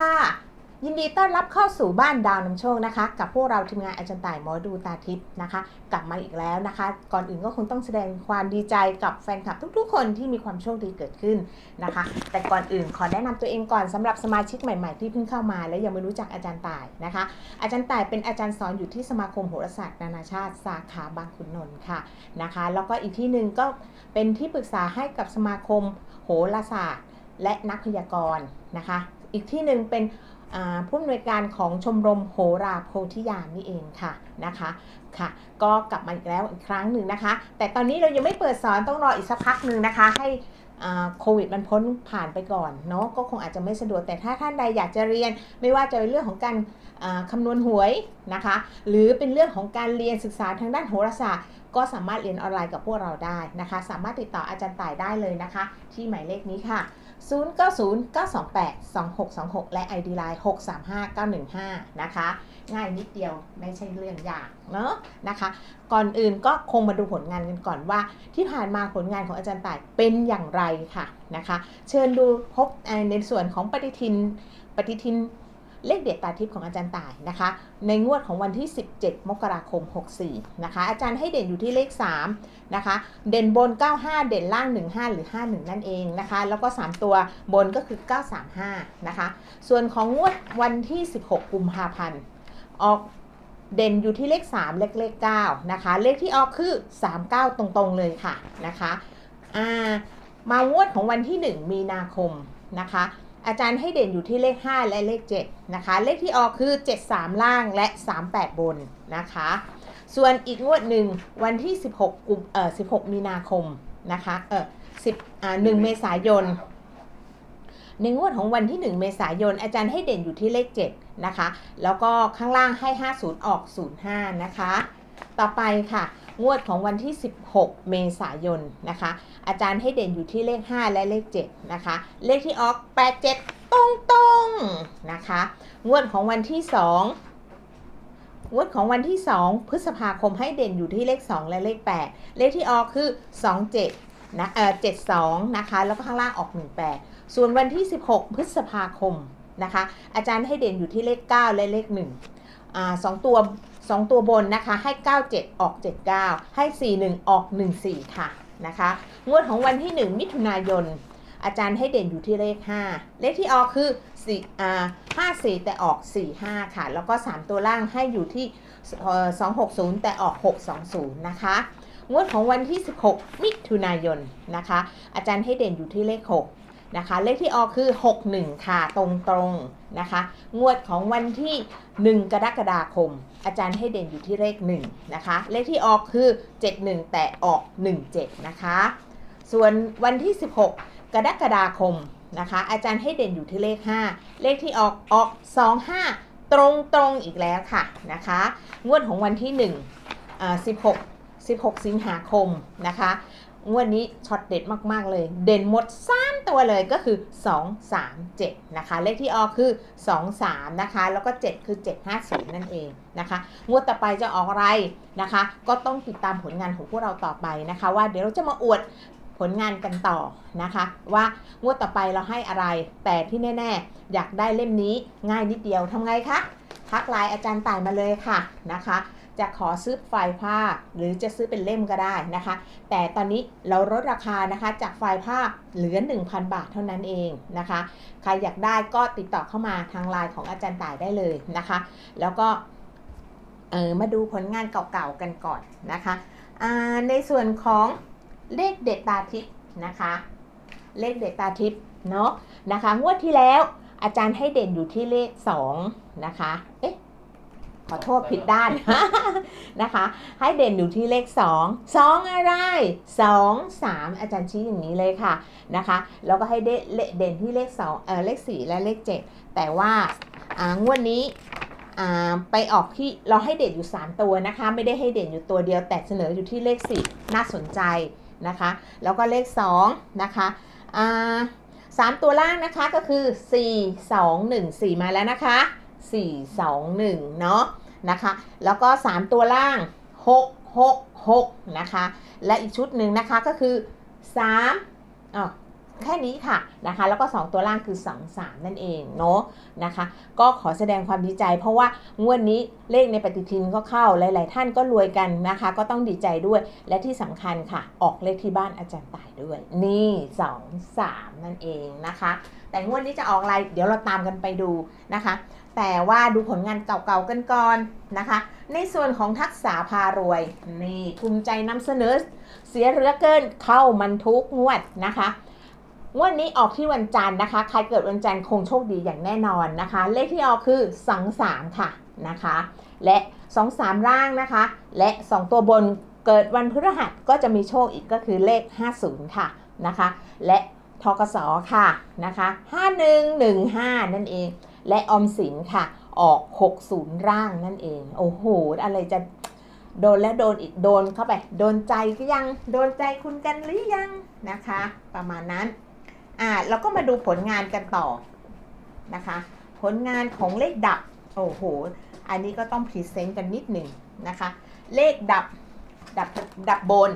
ค่ะยินดีต้อนรับเข้าสู่บ้านดาวนำโชคนะคะ กับพวกเราทีมงานอาจารย์ต่ายหมอดูตาทิพย์นะคะ กลับมาอีกแล้วนะคะ ก่อนอื่นก็คงต้องแสดงความดีใจกับแฟนคลับทุกๆ คนที่มีความโชคดีเกิดขึ้นนะคะ แต่ก่อนอื่นขอแนะนำตัวเองก่อนสำหรับสมาชิกใหม่ๆที่เพิ่งเข้ามา และยังไม่รู้จักอาจารย์ต่ายนะคะ อาจารย์ต่ายเป็นอาจารย์สอนอยู่ที่สมาคมโหราศาสตร์นานาชาติสาขาบางขุนนนท์ค่ะนะคะ แล้วก็อีกที่หนึ่งก็เป็นที่ปรึกษาให้กับสมาคมโหราศาสตร์ และนักพยากรณ์นะคะ อีกที่หนึ่งเป็นผู้อำนวยการของชมรมโหราโพธิญาณนี่เองค่ะนะคะค่ะ ก็กลับมาอีกแล้วอีกครั้งหนึ่งนะคะ แต่ตอนนี้เรายังไม่เปิดสอนต้องรออีกสักพักหนึ่งนะคะ ให้โควิดมันพ้นผ่านไปก่อนเนาะก็คงอาจจะไม่สะดวกแต่ถ้าท่านใดอยากจะเรียน ไม่ว่าจะเป็นเรื่องของการคำนวณหวยนะคะ หรือเป็นเรื่องของการเรียนศึกษาทางด้านโหราศาสตร์ ก็สามารถเรียนออนไลน์กับพวกเราได้นะคะ สามารถติดต่ออาจารย์ต่ายได้เลยนะคะ ที่หมายเลขนี้ค่ะ 0909282626 และ ID Line 635915 นะคะ ง่ายนิดเดียวไม่ใช่เรื่องยากเนาะนะคะ ก่อนอื่นก็คงมาดูผลงานกันก่อนว่า ที่ผ่านมาผลงานของอาจารย์ต่ายเป็นอย่างไรค่ะนะคะ เชิญดูพบในส่วนของปฏิทินปฏิทิน เลขเด็ดตาทิพย์ของอาจารย์ต่ายนะคะ ในงวดของวันที่ 17 มกราคม 64 นะคะ อาจารย์ให้เด่นอยู่ที่เลข 3 นะคะ เด่นบน 95 เด่นล่าง 15 หรือ 51 นั่นเองนะคะ แล้วก็ 3 ตัวบนก็คือ 935 นะคะ ส่วนของงวดวันที่ 16 กุมภาพันธ์ออกเด่นอยู่ที่เลข 3 เลขเลข9นะคะ เลขที่ออกคือ 39 ตรงๆเลยค่ะนะคะอ่ามางวดของวันที่ 1 มีนาคมนะคะ อาจารย์ให้เด่นอยู่ที่เลข 5 และเลข 7 นะคะ เลขที่ออกคือ 73 ล่างและ 38 บนนะคะ ส่วนอีกงวดหนึ่งวันที่ 16กุมเอ่อ16 มีนาคมนะคะเออ10อ่า1เมษายนในงวดของวันที่ 1 เมษายน อาจารย์ให้เด่นอยู่ที่เลข 7 นะคะ แล้วก็ข้างล่างให้ 50 ออก 05 นะคะ ต่อไปค่ะ งวดของวันที่ 16 เมษายนนะคะ อาจารย์ให้เด่นอยู่ที่เลข 5 และเลข 7 นะคะ เลขที่ออก 87ตรงตรงๆนะคะ งวดของวันที่ 2งวดของวันที่ 2 พฤษภาคมให้เด่นอยู่ที่เลข 2 และเลข 8 เลขที่ออกคือ 27นะเอ่อ72 นะคะ แล้วก็ข้างล่างออก 18 ส่วนวันที่ 16 พฤษภาคมนะคะ อาจารย์ให้เด่นอยู่ที่เลข 9 และเลข1อ่าสองตัว สองตัวบนนะคะ ให้ 97 ออก 79 ให้ 41 ออก 14 ค่ะนะคะ งวดของวันที่ 1 มิถุนายน อาจารย์ให้เด่นอยู่ที่เลข 5 เลขที่ออกคือ4อ่า54 แต่ออก 45 ค่ะ แล้วก็ 3 ตัวล่างให้อยู่ที่เอ่อ260 แต่ออก 620 นะคะงวดของวันที่ 16 มิถุนายนนะคะ อาจารย์ให้เด่นอยู่ที่เลข 6 นะคะ เลขที่ออกคือ 61 ค่ะ ตรงๆนะคะ งวดของวันที่ 1 กรกฎาคม อาจารย์ให้เด่นอยู่ที่เลข 1 นะคะ เลขที่ออกคือ 71 แต่ออก 17 นะคะ ส่วนวันที่ 16 กรกฎาคมนะคะ อาจารย์ให้เด่นอยู่ที่เลข 5 เลขที่ออกออก 25 ตรงตรงอีกแล้วค่ะนะคะ งวดของวันที่1อ่า16 16 สิงหาคมนะคะ งวดนี้ช็อตเด็ดมาก ๆ เลย เด่นหมด3ตัวเลยก็คือ 2 3 7 นะคะ เลขที่ออกคือ 2 3 นะคะ แล้วก็ 7 คือ 750 นั่นเองนะคะ งวดต่อไปจะออกอะไรนะคะ ก็ต้องติดตามผลงานของพวกเราต่อไปนะคะ ว่าเดี๋ยวเราจะมาอวดผลงานกันต่อนะคะ ว่างวดต่อไปเราให้อะไร แต่ที่แน่ ๆ อยากได้เล่มนี้ง่ายนิดเดียวทำไงคะทักไลน์อาจารย์ต่ายมาเลยค่ะนะคะ จะขอซื้อไฟล์ผ้าหรือจะซื้อเป็นเล่มก็ได้นะคะ แต่ตอนนี้เราลดราคานะคะ จากไฟล์ผ้าเหลือ 1,000 บาทเท่านั้นเองนะคะ ใครอยากได้ก็ติดต่อเข้ามาทางไลน์ของอาจารย์ต่ายได้เลยนะคะ แล้วก็เออมาดูผลงานเก่าๆกันก่อนนะคะในส่วนของเลขเด็ดตาทิพย์นะคะ เลขเด็ดตาทิพย์เนาะนะคะงวดที่แล้วอาจารย์ให้เด่นอยู่ที่เลข 2 นะคะ เอ๊ะ ขอโทษผิดด้านนะคะ ให้เด่นอยู่ที่เลข 2 2 อะไร 2 3 อาจารย์ชี้อย่างนี้เลยค่ะนะคะ แล้วก็ให้เดเด่นที่เลข2เออเลข 4 และเลข 7 แต่ว่าอ่างวดนี้อ่าไปออกที่เราให้เด่นอยู่ 3 ตัวนะคะ ไม่ได้ให้เด่นอยู่ตัวเดียวแต่เสนออยู่ที่เลข10น่าสนใจนะคะ แล้วก็เลข 2 นะคะอ่าสามตัวล่างนะคะก็คือ 4 2 1 4 มาแล้วนะคะ 4 2 1 เนาะนะคะ แล้วก็ 3 ตัวล่าง 6 6 6 นะคะ และอีกชุดหนึ่งนะคะก็คือ3อ๋อแค่นี้ค่ะนะคะ แล้วก็ 2 ตัวล่างคือ 2 3 นั่นเองเนาะนะคะ ก็ขอแสดงความดีใจ เพราะว่างวดนี้เลขในปฏิทินก็เข้าหลาย ๆ ท่านก็รวยกันนะคะ ก็ต้องดีใจด้วยและที่สำคัญค่ะ ออกเลขที่บ้านอาจารย์ตายด้วย นี่ 2 3 นั่นเองนะคะ แต่งวดนี้จะออกอะไร เดี๋ยวเราตามกันไปดูนะคะ แต่ว่าดูผลงานเก่าๆกันก่อนนะคะ ในส่วนของทักษะพารวย นี่ภูมิใจนำเสนอ เสียเหลือเกินเข้ามันทุกงวดนะคะงวดนี้ออกที่วันจันทร์นะคะ ใครเกิดวันจันทร์คงโชคดีอย่างแน่นอนนะคะ เลขที่ออกคือ2 3ค่ะนะคะ และ2 3ล่างนะคะ และ 2 ตัวบนเกิดวันพฤหัสก็จะมีโชคอีกก็คือเลข 50 ค่ะนะคะ และทกสค่ะนะคะ 5115 นั่นเอง และออมสินค่ะ ออก 60 ร่างนั่นเอง โอ้โห อะไรจะโดนแล้วโดนอีก โดนเข้าไป โดนใจก็ยัง โดนใจคุณกันหรือยังนะคะ ประมาณนั้น อ่าเราก็มาดูผลงานกันต่อนะคะ ผลงานของเลขดับ โอ้โห อันนี้ก็ต้องพรีเซนต์กันนิดหนึ่งนะคะ เลขดับ ดับ ดับบน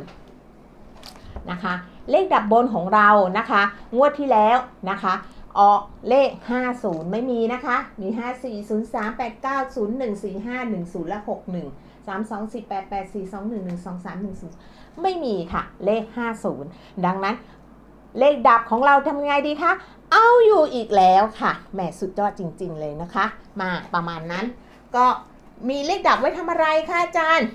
นะคะ เลขดับบนของเรานะคะ งวดที่แล้วนะคะ ออกเลข 50 ไม่มีนะคะ มี 54 03 89 01 45 10 และ 61 3 2 4 8 8 4 2 1 1 2 3 1 0 ไม่มีค่ะ เลข 50 ดังนั้นเลขดับของเราทำไงดีคะ เอาอยู่อีกแล้วค่ะ แหมสุดยอดจริง ๆ เลยนะคะ มาประมาณนั้น ก็มีเลขดับไว้ทำอะไรคะอาจารย์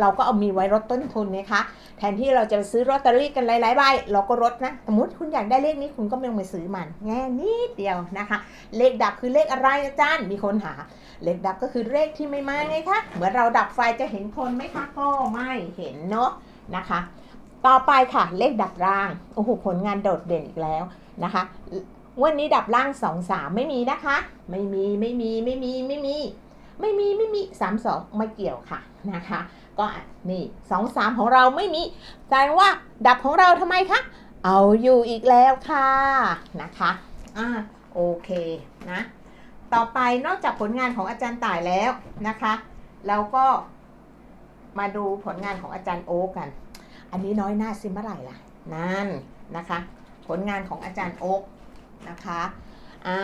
เราก็เอามีไว้ลดต้นทุนนะคะแทนที่เราจะซื้อลอตเตอรี่กันหลายๆใบเราก็ลดนะสมมติคุณอยากได้เลขนี้คุณก็ไม่ต้องไปซื้อมันแง่นิดเดียวนะคะ เลขดับคือเลขอะไรอาจารย์มีคนหา เลขดับก็คือเลขที่ไม่มาไงคะเหมือนเราดับไฟจะเห็นคนไหมคะก็ไม่เห็นเนาะนะคะ ต่อไปค่ะเลขดับร่างโอ้โหผลงานโดดเด่นอีกแล้วนะคะวันนี้ดับร่าง2 3ไม่มีนะคะ ไม่มีไม่มีไม่มีไม่มี ไม่มีไม่มี3 2ไม่เกี่ยวค่ะนะคะ ก็นี่สองสามของเราไม่มีแสดงว่าดับของเราทำไมคะ เอาอยู่อีกแล้วค่ะนะคะอ่าโอเคนะ ต่อไปนอกจากผลงานของอาจารย์ต่ายแล้วนะคะเราก็มาดูผลงานของอาจารย์โอ๊กกัน อันนี้น้อยหน้าซิเมื่อไหร่ล่ะ นั่นนะคะ ผลงานของอาจารย์โอ๊กนะคะ อ่า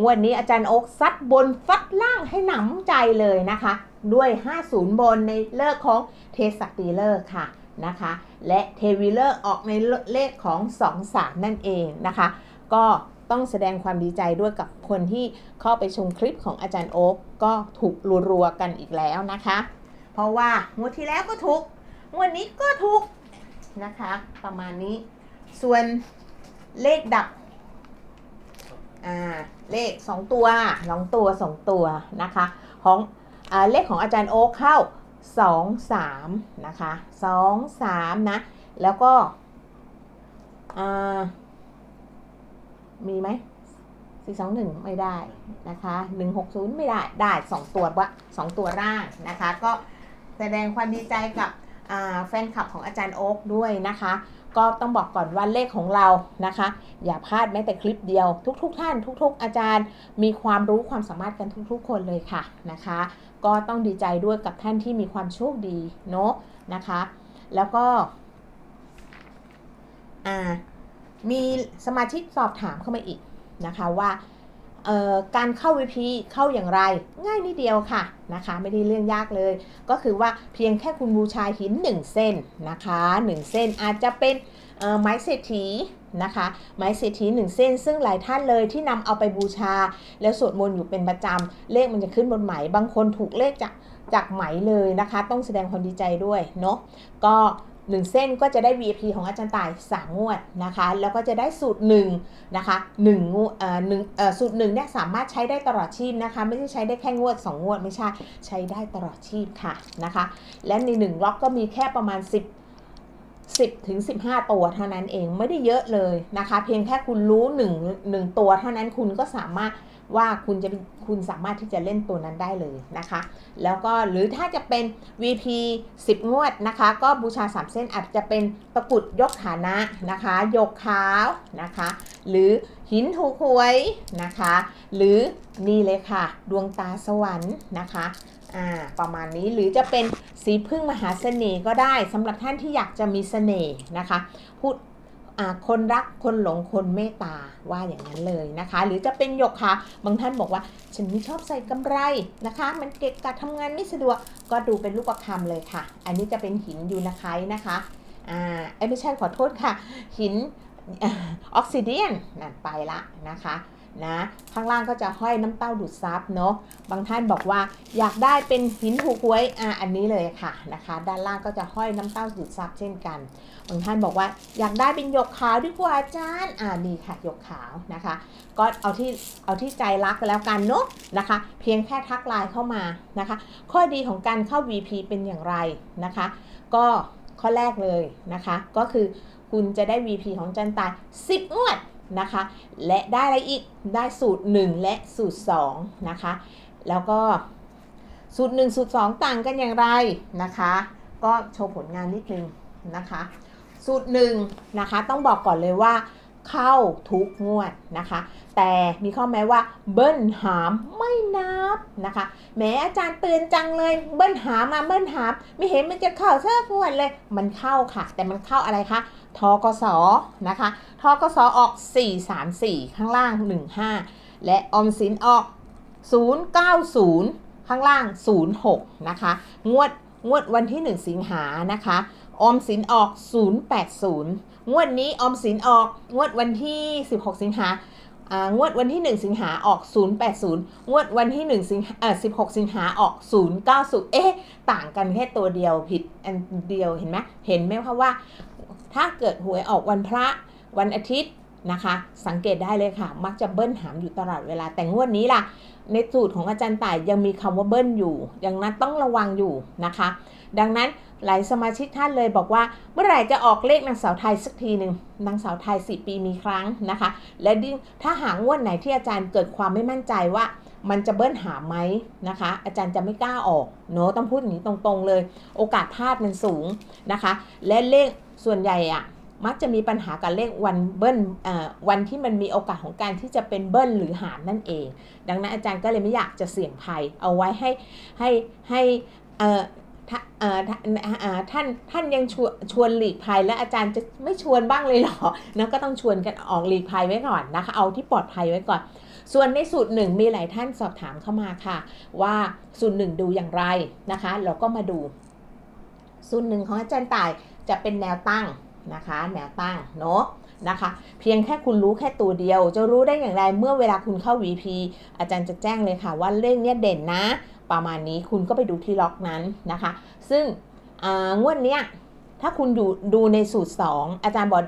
งวดนี้อาจารย์โอ๊กซัดบนซัดล่างให้หนำใจเลยนะคะ ด้วย 50 บนในเลขของเทสตีเลอร์ค่ะนะคะ และเทวิเลอร์ออกในเลขของ 2 3 นั่นเองนะคะ ก็ต้องแสดงความดีใจด้วยกับคนที่เข้าไปชมคลิปของอาจารย์โอ๊กก็ถูกรัวๆกันอีกแล้วนะคะ เพราะว่างวดที่แล้วก็ถูกงวดนี้ก็ถูกนะคะ ประมาณนี้ ส่วนเลขดับ อ่าเลข2ตัว2ตัว2ตัวนะคะของอเลขของอาจารย์โอ๊คเข้า2 3นะคะ2 3นะ แล้วก็อ่ามีไหม4 2 1ไม่ได้นะคะ160ไม่ได้ได้2ตัววะ2ตัวร่างนะคะ ก็แสดงความดีใจกับแฟนคลับของอาจารย์โอ๊คด้วยนะคะ ก็ต้องบอกก่อนว่าเลขของเรานะคะ อย่าพลาดแม้แต่คลิปเดียว ทุกๆทท่าน ทุก ๆ อาจารย์ มีความรู้ความสามารถกันทุก ๆ คนเลยค่ะนะคะ ก็ต้องดีใจด้วยกับท่านที่มีความโชคดีเนาะนะคะ แล้วก็อ่ามีสมาชิกสอบถามเข้ามาอีกนะคะว่า การเข้า VP เข้าอย่างไร ง่ายนิดเดียวค่ะนะคะ ไม่ได้เรื่องยากเลย ก็คือว่าเพียงแค่คุณบูชาหิน 1 เส้นนะคะ 1 เส้นอาจจะเป็นไม้เศรษฐีนะคะไม้เศรษฐีหนึ่งเส้น ซึ่งหลายท่านเลยที่นำเอาไปบูชา แล้วสวดมนต์อยู่เป็นประจำเลขมันจะขึ้นบนไหม บางคนถูกเลขจากจากไหมเลยนะคะ ต้องแสดงความดีใจด้วยเนาะก็ 1 เส้นก็จะได้ VIP ของอาจารย์ต่าย 3 งวดนะคะ แล้วก็จะได้สูตร1นะคะ1งวดเอ่อหนึ่งเอ่อสูตร1เนี่ยสามารถใช้ได้ตลอดชีพนะคะ ไม่ใช่ใช้ได้แค่งวด 2 งวดไม่ใช่ใช้ได้ตลอดชีพค่ะนะคะ และใน 1 ล็อกก็มีแค่ประมาณ 10 10ถึง15 ตัวเท่านั้นเองไม่ได้เยอะเลยนะคะ เพียงแค่คุณรู้1 1ตัวเท่านั้นคุณก็สามารถว่าคุณจะคุณสามารถที่จะเล่นตัวนั้นได้เลยนะคะ แล้วก็หรือถ้าจะเป็น VP 10 งวดนะคะ ก็บูชา 3 เส้นอาจจะเป็นตะกุดยกฐานะนะคะ ยกขาวนะคะ หรือ หินถูกหวยนะคะ หรือนี่เลยค่ะ ดวงตาสวรรค์นะคะอ่าประมาณนี้หรือจะเป็นสีพึ่งมหาเสน่ห์ก็ได้สำหรับท่านที่อยากจะมีเสน่ห์นะคะพูดคนรักคนหลงคนเมตตาว่าอย่างนั้นเลยนะคะ หรือจะเป็นหยกค่ะ บางท่านบอกว่า ฉันไม่ชอบใส่กำไรนะคะ มันเกะกะทำงานไม่สะดวกก็ดูเป็นรูปประคำเลยค่ะ อันนี้จะเป็นหินยูนาไคนะคะอ่าเอ้ไม่ใช่ขอโทษค่ะ หิน ออกซิเดียนนั่นไปละนะคะนะข้างล่างก็จะห้อยน้ำเต้าดูดซับเนาะบางท่านบอกว่าอยากได้เป็นหินถูกหวยอ่าอันนี้เลยค่ะนะคะ ด้านล่างก็จะห้อยน้ำเต้าดูดซับเช่นกัน บางท่านบอกว่าอยากได้เป็นหยกขาวดีกว่าอาจารย์อ่านี่ค่ะหยกขาวนะคะ ก็เอาที่เอาที่ใจรักแล้วกันเนาะนะคะ เพียงแค่ทักไลน์เข้ามานะคะ ข้อดีของการเข้า VP เป็นอย่างไรนะคะ ก็ข้อแรกเลยนะคะ ก็คือ คุณจะได้ VP ของจันตาย 10 งวดนะคะ และได้อะไรอีก ได้สูตร 1 และสูตร 2 นะคะ แล้วก็สูตร 1 สูตร 2 ต่างกันอย่างไรนะคะ ก็โชว์ผลงานนิดนึงนะคะ สูตร 1 นะคะ ต้องบอกก่อนเลยว่าเข้าทุกงวดนะคะแต่มีข้อแม้ว่าเบิ้ลหามไม่นับนะคะแหมอาจารย์เตือนจังเลยเบิ้ลหามมาเบิ้ลหามไม่เห็นมันจะเข้าเสักงวดเลย มันเข้าค่ะ แต่มันเข้าอะไรคะทกสนะคะทกสออก 434 ข้างล่าง 15 และออมสินออก 090 ข้างล่าง 06 นะคะ งวดงวดวันที่ 1 สิงหานะคะออมสินออก 080 งวดนี้ออมสินออก งวดวันที่ 16 สิงหา งวดวันที่ 1 สิงหาออก 080 งวดวันที่1สิงหาเอ่อ16 สิงหาออก 090 เอ๊ะ ต่างกันแค่ตัวเดียวผิดอันเดียวเห็นไหมเห็นไหมคะว่า ถ้าเกิดหวยออกวันพระวันอาทิตย์นะคะ สังเกตได้เลยค่ะ มักจะเบิ้ลหามอยู่ตลอดเวลาแต่งวดนี้ล่ะ ในสูตรของอาจารย์ต่ายยังมีคำว่าเบิ้ลอยู่ ดังนั้นต้องระวังอยู่นะคะ ดังนั้น หลายสมาชิกท่านเลยบอกว่า เมื่อไหร่จะออกเลขนางสาวไทยสักทีหนึ่งนางสาวไทย 4 ปีมีครั้งนะคะ และยิ่งถ้าหางวดไหนที่อาจารย์เกิดความไม่มั่นใจว่ามันจะเบิ้ลหาไหมนะคะ อาจารย์จะไม่กล้าออกเนอะต้องพูดอย่างนี้ตรงๆเลย โอกาสพลาดมันสูงนะคะ และเลขส่วนใหญ่อะมักจะมีปัญหากับเลขวันเบิ้ลวันที่มันมีโอกาสของการที่จะเป็นเบิ้ลหรือหารนั่นเอง ดังนั้นอาจารย์ก็เลยไม่อยากจะเสี่ยงภัยเอาไว้ให้ให้ให้อ่อ ท่านท่านยังชวนชวนหลีกภัยและอาจารย์จะไม่ชวนบ้างเลยเหรอนะก็ต้องชวนกันออกหลีกภัยไว้ก่อนนะคะ เอาที่ปลอดภัยไว้ก่อน ส่วนในสูตรหนึ่งมีหลายท่านสอบถามเข้ามาค่ะ ว่าสูตรหนึ่งดูอย่างไรนะคะเราก็มาดู สูตรหนึ่งของอาจารย์ต่ายจะเป็นแนวตั้งนะคะ แนวตั้งเนาะนะคะ เพียงแค่คุณรู้แค่ตัวเดียว จะรู้ได้อย่างไรเมื่อเวลาคุณเข้า VP อาจารย์จะแจ้งเลยค่ะว่าเลขเนี้ยเด่นนะ ประมาณนี้คุณก็ไปดูที่ล็อกนั้นนะคะ ซึ่งงวดเนี้ยถ้าคุณดูดูในสูตร 2 อาจารย์บอก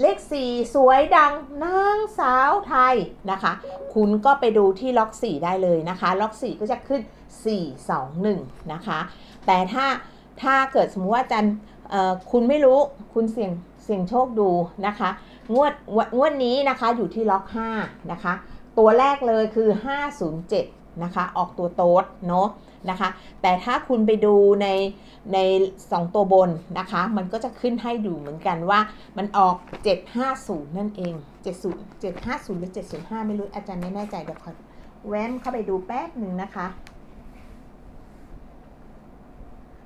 เลข 4 สวยดังนางสาวไทยนะคะ คุณก็ไปดูที่ล็อก 4 ได้เลยนะคะ ล็อก 4 ก็จะขึ้น 4 2 1 นะคะ แต่ถ้าถ้าเกิดสมมติว่าอาจารย์คุณไม่รู้คุณเสี่ยงเสี่ยงโชคดูนะคะ งวดงวดนี้นะคะอยู่ที่ล็อก 5 นะคะ ตัวแรกเลยคือ 507 นะคะ ออกตัวโต๊ดเนาะนะคะ แต่ถ้าคุณไปดูในใน2ตัวบนนะคะ มันก็จะขึ้นให้ดูเหมือนกันว่ามันออก 750 นั่นเอง 70 750 หรือ 705 ไม่รู้อาจารย์ไม่แน่ใจเดี๋ยวขอแว้มเข้าไปดูแป๊บหนึ่งนะคะ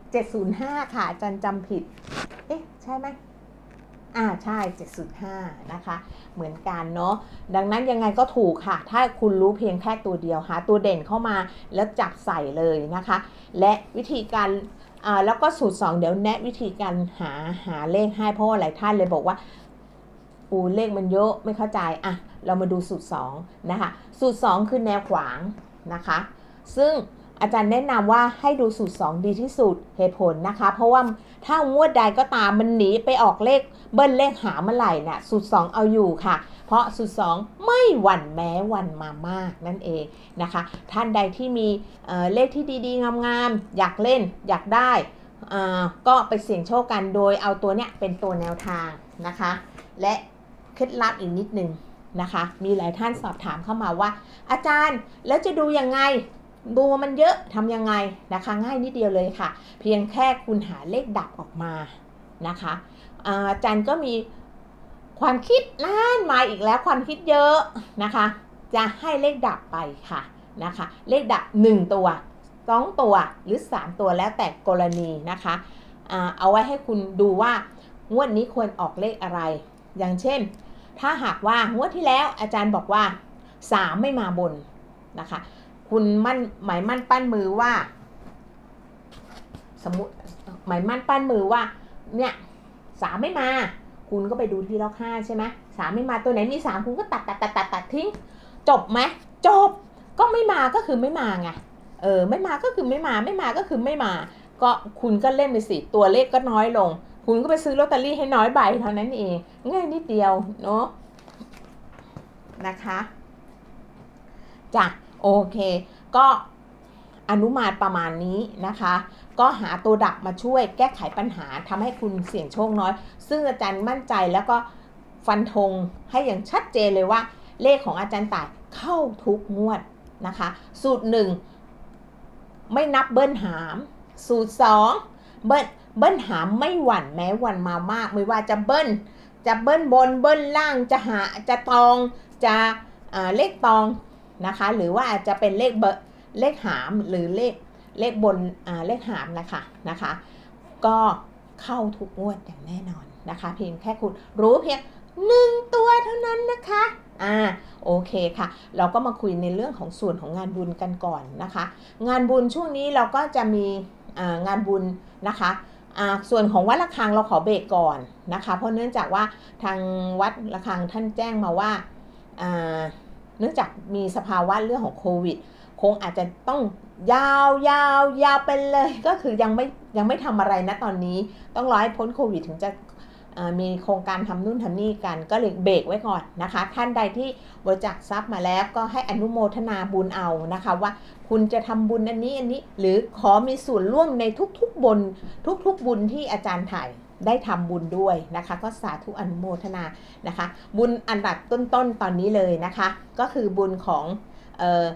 705 ค่ะอาจารย์จำผิด เอ๊ะ ใช่ไหม อ่าใช่ 7.5 นะคะ เหมือนกันเนาะ ดังนั้นยังไงก็ถูกค่ะ ถ้าคุณรู้เพียงแค่ตัวเดียวหาตัวเด่นเข้ามาแล้วจับใส่เลยนะคะ และวิธีการอ่าแล้วก็สูตร 2 เดี๋ยวแนะวิธีการหาหาเลขให้เพราะว่าหลายท่านเลยบอกว่าอูเลขมันเยอะไม่เข้าใจอะเรามาดูสูตร 2 นะคะ สูตร 2 คือแนวขวางนะคะ ซึ่ง อาจารย์แนะนำว่าให้ดูสูตร 2 ดีที่สุดเหตุผลนะคะ เพราะว่าถ้างวดใดก็ตามมันหนีไปออกเลขเบิ้ลเลขหาเมื่อไหร่นะ่ะสูตร 2 เอาอยู่ค่ะ เพราะสูตร 2 ไม่หวั่นแม้วันมามากนั่นเองนะคะ ท่านใดที่มีเเลขที่ดีๆ งามๆ อยากเล่นอยากได้ก็ไปเสี่ยงโชคกันโดยเอาตัวเนี้ยเป็นตัวแนวทางนะคะ และเคล็ดลับอีกนิดนึงนะคะ มีหลายท่านสอบถามเข้ามาว่า อาจารย์แล้วจะดูยังไง ดูมันเยอะทำยังไงนะคะ ง่ายนิดเดียวเลยค่ะ เพียงแค่คุณหาเลขดับออกมานะคะอาจารย์ก็มีความคิดนานมาอีกแล้วความคิดเยอะนะคะ จะให้เลขดับไปค่ะนะคะ เลขดับ 1 ตัว 2 ตัวหรือ 3 ตัวแล้วแต่กรณีนะคะเอาไว้ให้คุณดูว่างวดนี้ควรออกเลขอะไร อย่างเช่น ถ้าหากว่างวดที่แล้วอาจารย์บอกว่า 3 ไม่มาบนนะคะ คุณมั่นหมายมั่นปั้นมือว่า สมมติหมายมั่นปั้นมือว่า เนี่ยสามไม่มา คุณก็ไปดูที่ล็อกห้าใช่ไหมสามไม่มาตัวไหนมีสามคุณก็ตัดตัดตัดตัดตัดทิ้ง จบไหมจบ ก็ไม่มาก็คือไม่มาไงเออไม่มาก็คือไม่มาไม่มาก็คือไม่มา ก็คุณก็เล่นไปสิตัวเลขก็น้อยลง คุณก็ไปซื้อลอตเตอรี่ให้น้อยใบเท่านั้นเอง ง่ายนิดเดียวเนาะนะคะจ้ะ โอเค ก็อนุมานประมาณนี้นะคะ ก็หาตัวดักมาช่วยแก้ไขปัญหาทำให้คุณเสี่ยงโชคน้อย ซึ่งอาจารย์มั่นใจแล้วก็ฟันธงให้อย่างชัดเจนเลยว่า เลขของอาจารย์ต่ายเข้าทุกงวดนะคะ สูตรหนึ่งไม่นับเบิ้ลหาม สูตรสองเบิ้ลเบิ้ลหามไม่หวั่นแม้หวั่นมามาก ไม่ว่าจะเบิ้ล จะเบิ้ลบนเบิ้ลล่างจะหาจะตองจะเลขตอง นะคะ หรือว่าจะเป็นเลขเบรเลขหามหรือเลขเลขบนเลขหามนะคะนะคะ ก็เข้าทุกงวดอย่างแน่นอนนะคะ เพียงแค่คุณรู้เพียงหนึ่งตัวเท่านั้นนะคะอ่าโอเคค่ะ เราก็มาคุยในเรื่องของส่วนของงานบุญกันก่อนนะคะ งานบุญช่วงนี้เราก็จะมีงานบุญนะคะส่วนของวัดระฆังเราขอเบรกก่อนนะคะ เพราะเนื่องจากว่าทางวัดระฆังท่านแจ้งมาว่า เนื่องจากมีสภาวะเรื่องของโควิด คงอาจจะต้องยาวยาวยาวไปเลย ก็คือยังไม่ยังไม่ทำอะไรนะตอนนี้ ต้องรอให้พ้นโควิดถึงจะมีโครงการทำนู่นทำนี่กัน ก็เลยเบรกไว้ก่อนนะคะ ท่านใดที่บริจาคทรัพย์มาแล้วก็ให้อนุโมทนาบุญเอานะคะ ว่าคุณจะทำบุญอันนี้อันนี้ หรือขอมีส่วนร่วมในทุกๆบุญทุกๆบุญที่อาจารย์ถ่าย ได้ทำบุญด้วยนะคะ ก็สาธุอนุโมทนานะคะ บุญอันดับต้นๆตตอนนี้เลยนะคะ ก็คือบุญของเออ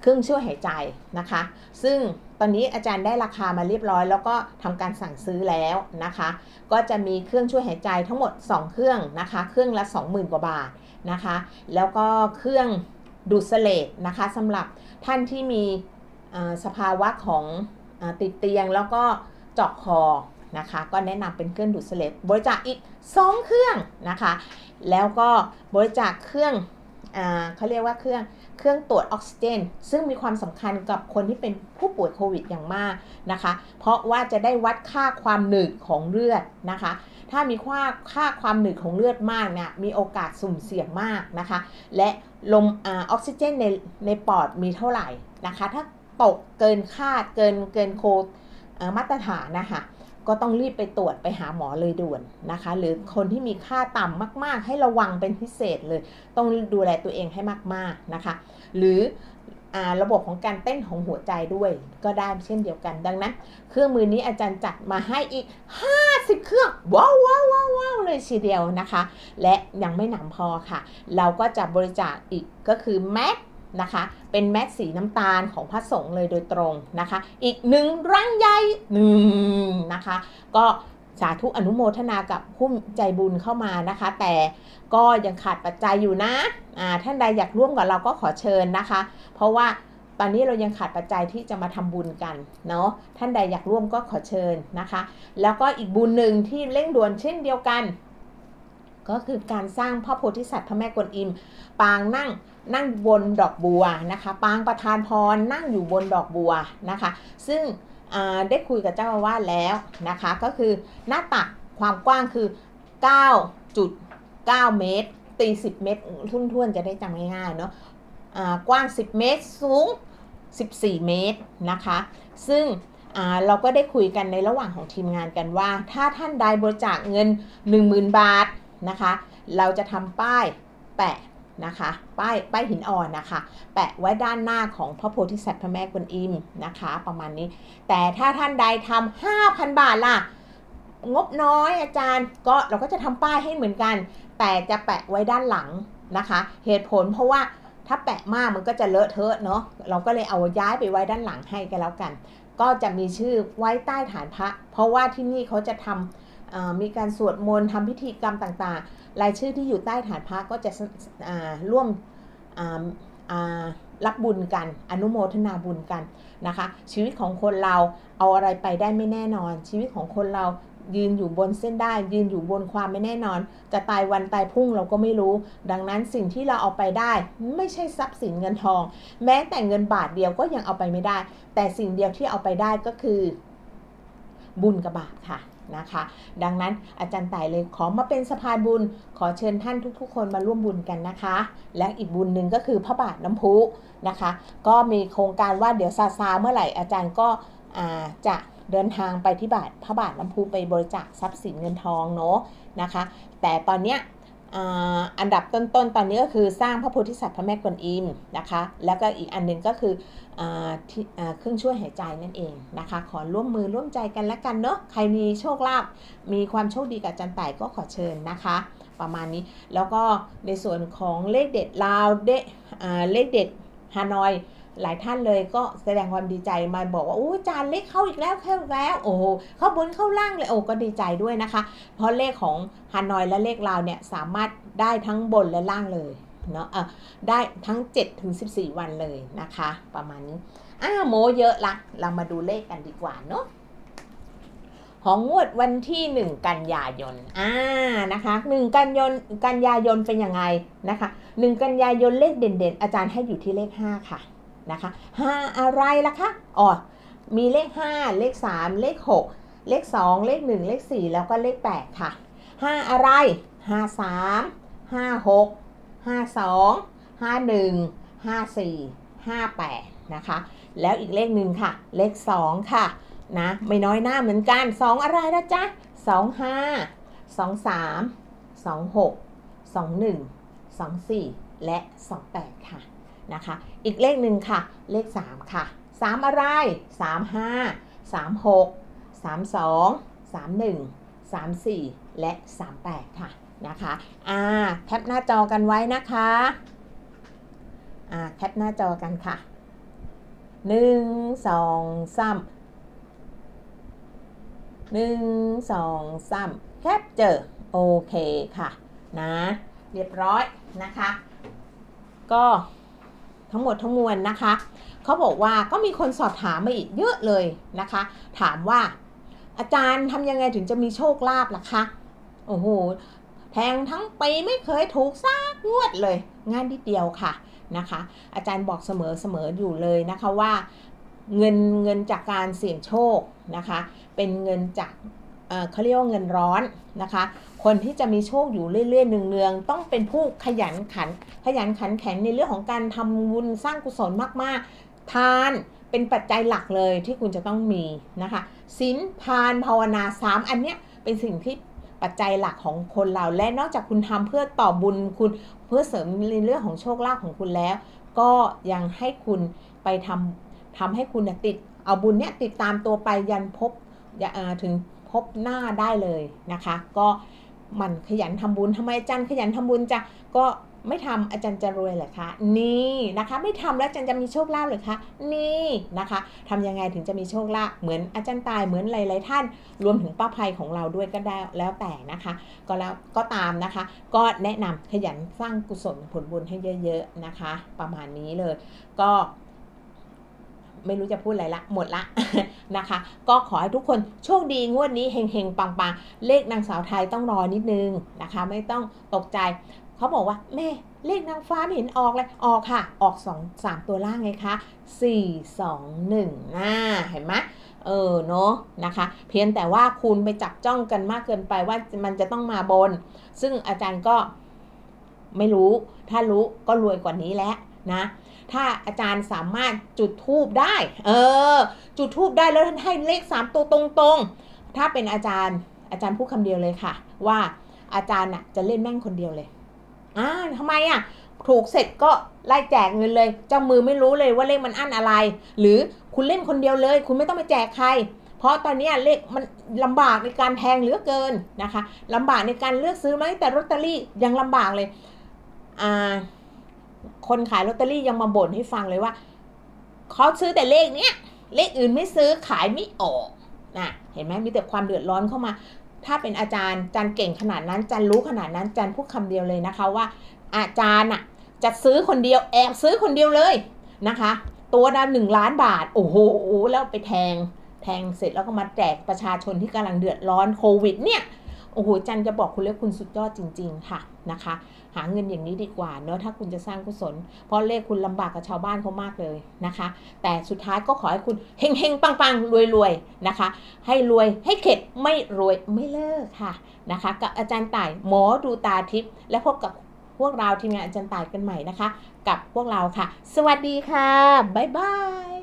เครื่องช่วยหายใจนะคะ ซึ่งตอนนี้อาจารย์ได้ราคามาเรียบร้อย แล้วก็ทำการสั่งซื้อแล้วนะคะ ก็จะมีเครื่องช่วยหายใจทั้งหมด 2 เครื่องนะคะ เครื่องละ 20,000 กว่าบาทนะคะ แล้วก็เครื่องดูดเสลดนะคะสำหรับท่านที่มีสภาวะของอติดเตียงแล้วก็เจาะคอ นะคะ ก็แนะนำเป็นเครื่องดูดเสลดบริจาคอีก 2 เครื่องนะคะ แล้วก็บริจาคเครื่องเขาเรียกว่าเครื่องเครื่องตรวจออกซิเจน ซึ่งมีความสำคัญกับคนที่เป็นผู้ป่วยโควิดอย่างมากนะคะ เพราะว่าจะได้วัดค่าความหนืดของเลือดนะคะ ถ้ามีค่าค่าความหนืดของเลือดมากเนี่ยมีโอกาสสุ่มเสี่ยงมากนะคะ และลมออกซิเจนในในปอดมีเท่าไหร่นะคะ ถ้าตกเกินคาดเกินเกินโคมาตรฐานนะคะ ก็ต้องรีบไปตรวจไปหาหมอเลยด่วนนะคะ หรือคนที่มีค่าต่ำมาก ๆ ให้ระวังเป็นพิเศษเลย ต้องดูแลตัวเองให้มาก ๆ นะคะ หรือระบบของการเต้นของหัวใจด้วย ก็ได้เช่นเดียวกัน ดังนั้น เครื่องมือนี้อาจารย์จัดมาให้อีก 50 เครื่องว้าวว้าวว้าววาวเลยทีเดียวนะคะ และยังไม่หนำพอค่ะ เราก็จะบริจาคอีกก็คือแม็ก นะคะ เป็นแม็กสีน้ำตาลของพระสงฆ์เลยโดยตรงนะคะ อีกหนึ่งรังใหญ่หนึ่งนะคะ ก็สาธุอนุโมทนากับผู้ใจบุญเข้ามานะคะ แต่ก็ยังขาดปัจจัยอยู่นะะท่านใดอยากร่วมกับเราก็ขอเชิญนะคะ เพราะว่าตอนนี้เรายังขาดปัจจัยที่จะมาทำบุญกันเนาะท่านใดอยากร่วมก็ขอเชิญนะคะ แล้วก็อีกบุญหนึ่งที่เร่งด่วนเช่นเดียวกัน ก็คือการสร้างพระโพธิสัตว์พระแม่กวนอิม ปางนั่ง นั่งบนดอกบัวนะคะ ปางประธานพรนั่งอยู่บนดอกบัวนะคะ ซึ่งได้คุยกับเจ้าอาวาสแล้วนะคะ ก็คือหน้าตักความกว้างคือ 9.9 เมตร ตี 10 เมตร ทุ่นๆ จะได้จำง่ายๆ เนาะกว้าง 10 เมตร สูง 14 เมตรนะคะ ซึ่งเราก็ได้คุยกันในระหว่างของทีมงานกันว่า ถ้าท่านใดบริจาคเงิน 10,000 บาทนะคะ เราจะทำป้ายแปะ นะคะ ป้ายป้ายหินอ่อนนะคะ แปะไว้ด้านหน้าของพระโพธิสัตว์พระแม่กวนอิมนะคะ ประมาณนี้ แต่ถ้าท่านใดทำห้าพันบาทล่ะ งบน้อยอาจารย์ก็เราก็จะทำป้ายให้เหมือนกัน แต่จะแปะไว้ด้านหลังนะคะ เหตุผลเพราะว่าถ้าแปะมากมันก็จะเลอะเทอะเนาะเราก็เลยเอาย้ายไปไว้ด้านหลังให้กันแล้วกัน ก็จะมีชื่อไว้ใต้ฐานพระ เพราะว่าที่นี่เขาจะทำ มีการสวดมนต์ทำพิธีกรรมต่างๆ รายชื่อที่อยู่ใต้ฐานพระก็จะร่วมรับบุญกัน อนุโมทนาบุญกันนะคะ ชีวิตของคนเราเอาอะไรไปได้ไม่แน่นอน ชีวิตของคนเรายืนอยู่บนเส้นได้ ยืนอยู่บนความไม่แน่นอน จะตายวันตายพรุ่งเราก็ไม่รู้ ดังนั้นสิ่งที่เราเอาไปได้ ไม่ใช่ทรัพย์สินเงินทอง แม้แต่เงินบาทเดียวก็ยังเอาไปไม่ได้ แต่สิ่งเดียวที่เอาไปได้ก็คือ บุญกับบาปค่ะ นะคะ ดังนั้นอาจารย์ต่ายเลยขอมาเป็นสะพานบุญ ขอเชิญท่านทุกๆ คนมาร่วมบุญกันนะคะ และอีกบุญหนึ่งก็คือพระบาทน้ำพุนะคะ ก็มีโครงการว่าเดี๋ยวซาซาเมื่อไหร่อาจารย์ก็จะเดินทางไปที่บาทพระบาทน้ำพุไปบริจาคทรัพย์สินเงินทองเนาะนะคะ แต่ตอนเนี้ย อันดับต้นๆตอนนี้ก็คือสร้างพระโพธิสัตว์พระแม่กวนอิมนะคะ แล้วก็อีกอันหนึงก็คือออเครื่องช่วยหายใจนั่นเองนะคะ ขอร่วมมือร่วมใจกันแล้วกันเนาะใครมีโชคลาภมีความโชคดีกับจันต่ายก็ขอเชิญนะคะ ประมาณนี้แล้วก็ในส่วนของเลขเด็ดลาวเดเลขเด็ดฮานอย หลายท่านเลยก็แสดงความดีใจมาบอกว่าโอ้จานเลขเข้าอีกแล้วเข้าแล้วโอ้เข้าบนเข้าล่างเลยโอ้ก็ดีใจด้วยนะคะ เพราะเลขของฮานอยและเลขลาวเนี่ยสามารถได้ทั้งบนและล่างเลยเนาะเออได้ทั้ง 7 ถึง 14 วันเลยนะคะ ประมาณนี้อ้าโมเยอะละเรามาดูเลขกันดีกว่าเนาะของงวดวันที่ 1 กันยายน อ่า นะคะ 1 กันยนกันยายนเป็นยังไงนะคะ 1 กันยายนเลขเด่นๆ อาจารย์ให้อยู่ที่เลข 5 ค่ะ นะคะห้าอะไรล่ะคะอ๋อมีเลข 5 เลข 3 เลข 6 เลข 2 เลข 1 เลข 4 แล้วก็เลข 8 ค่ะ 5 อะไร 5 3 5 6 5 2 5 1 5 4 5 8นะคะ แล้วอีกเลขหนึ่งค่ะ เลข 2 ค่ะ นะ ไม่น้อยหน้าเหมือนกัน 2 อะไรนะจ๊ะ 2 5 2 3 2 6 2 1 2 4 และ 28 ค่ะ นะคะ อีกเลขหนึ่งค่ะ เลข 3 ค่ะ 3 อะไร 3 5 3 6 3 2 3 1 3 4 และ 38 ค่ะนะคะอ่าแคปหน้าจอกันไว้นะคะอ่าแคปหน้าจอกันค่ะ 1 2 3 1 2 3แคปเจอโอเคค่ะนะเรียบร้อยนะคะ ก็ ทั้งหมดทั้งมวลนะคะเขาบอกว่าก็มีคนสอบถามมาอีกเยอะเลยนะคะ ถามว่า อาจารย์ทำยังไงถึงจะมีโชคลาภล่ะคะโอ้โหแทงทั้งปีไม่เคยถูกสักงวดเลย งานนิดเดียวค่ะนะคะ อาจารย์บอกเสมอเสมออยู่เลยนะคะว่า เงินเงินจากการเสี่ยงโชคนะคะ เป็นเงินจาก เขาเรียกว่าเงินร้อนนะคะ คนที่จะมีโชคอยู่เรื่อยๆเนืองๆต้องเป็นผู้ขยันขัน ขยันขันแข็งในเรื่องของการทำบุญสร้างกุศลมากๆ ทานเป็นปัจจัยหลักเลยที่คุณจะต้องมีนะคะศีลทานภาวนาสามอันเนี้ยเป็นสิ่งที่ปัจจัยหลักของคนเราและนอกจากคุณทำเพื่อต่อบุญคุณเพื่อเสริมในเรื่องของโชคลาภของคุณแล้ว ก็ยังให้คุณไปทำทำให้คุณติดเอาบุญเนี้ยติดตามตัวไปยันพบถึง พบหน้าได้เลยนะคะ ก็มันขยันทำบุญทำไมอาจารย์ขยันทำบุญจ้ะก็ไม่ทำอาจารย์จะรวยเหรอคะนี่นะคะ ไม่ทำแล้วอาจารย์จะมีโชคลาภเหรือคะนี่นะคะทำยังไงถึงจะมีโชคลาภเหมือนอาจารย์ตายเหมือนหลายๆท่าน รวมถึงป้าภัยของเราด้วยก็ได้แล้วแต่นะคะ ก็แล้วก็ตามนะคะ ก็แนะนำขยันสร้างกุศลผลบุญให้เยอะ ๆนะคะ ประมาณนี้เลย ก็ ไม่รู้จะพูดอะไรละ หมดละนะคะ ก็ขอให้ทุกคนโชคดีงวดนี้เฮงๆ ปังๆ เลขนางสาวไทยต้องรอนิดนึงนะคะ ไม่ต้องตกใจ เขาบอกว่าแม่เลขนางฟ้าเห็นออกเลยออกค่ะ ออกสองสามตัวล่างไงคะสี่สองหนึ่งน่าเห็นไหมเออเนาะนะคะ เพียงแต่ว่าคุณไปจับจ้องกันมากเกินไปว่ามันจะต้องมาบน ซึ่งอาจารย์ก็ไม่รู้ ถ้ารู้ก็รวยกว่านี้แล้วนะ ถ้าอาจารย์สามารถจุดทูบได้ เออ จุดทูบได้แล้วท่านให้เลขสามตัวตรงๆ ถ้าเป็นอาจารย์อาจารย์พูดคำเดียวเลยค่ะ ว่าอาจารย์น่ะจะเล่นแม่งคนเดียวเลยอ่าทำไมอะถูกเสร็จก็ไล่แจกเงินเลย เจ้ามือไม่รู้เลยว่าเลขมันอั้นอะไร หรือคุณเล่นคนเดียวเลย คุณไม่ต้องไปแจกใคร เพราะตอนนี้เลขมันลำบากในการแทงเหลือเกินนะคะลำบากในการเลือกซื้อไหมแต่ลอตเตอรี่ยังลำบากเลยอ่า คนขายลอตเตอรี่ยังมาบ่นให้ฟังเลยว่าเขาซื้อแต่เลขเนี้ยเลขอื่นไม่ซื้อขายไม่ออกนะเห็นไหมมีแต่ความเดือดร้อนเข้ามา ถ้าเป็นอาจารย์อาจารย์เก่งขนาดนั้นอาจารย์รู้ขนาดนั้นอาจารย์พูดคำเดียวเลยนะคะว่า อาจารย์อะจะซื้อคนเดียวแอบซื้อคนเดียวเลยนะคะ ตัวละหนึ่งล้านบาทโอ้โหแล้วไปแทง แทงเสร็จแล้วก็มาแจกประชาชนที่กำลังเดือดร้อนโควิดเนี่ยโอ้โหจันจะบอกคุณเลยคุณสุดยอดจริง ๆ ค่ะนะคะ หาเงินอย่างนี้ดีกว่าเนอะถ้าคุณจะสร้างกุศล เพราะเลขคุณลำบากกับชาวบ้านเขามากเลยนะคะ แต่สุดท้ายก็ขอให้คุณเฮงเฮงๆปังๆรวยนะคะ ให้รวยให้เข็ดไม่รวยไม่เลิกค่ะนะคะกับอาจารย์ต่ายหมอดูตาทิพย์และพบกับพวกเราทีมงานอาจารย์ต่ายกันใหม่นะคะ กับพวกเราค่ะ สวัสดีค่ะบ๊ายบาย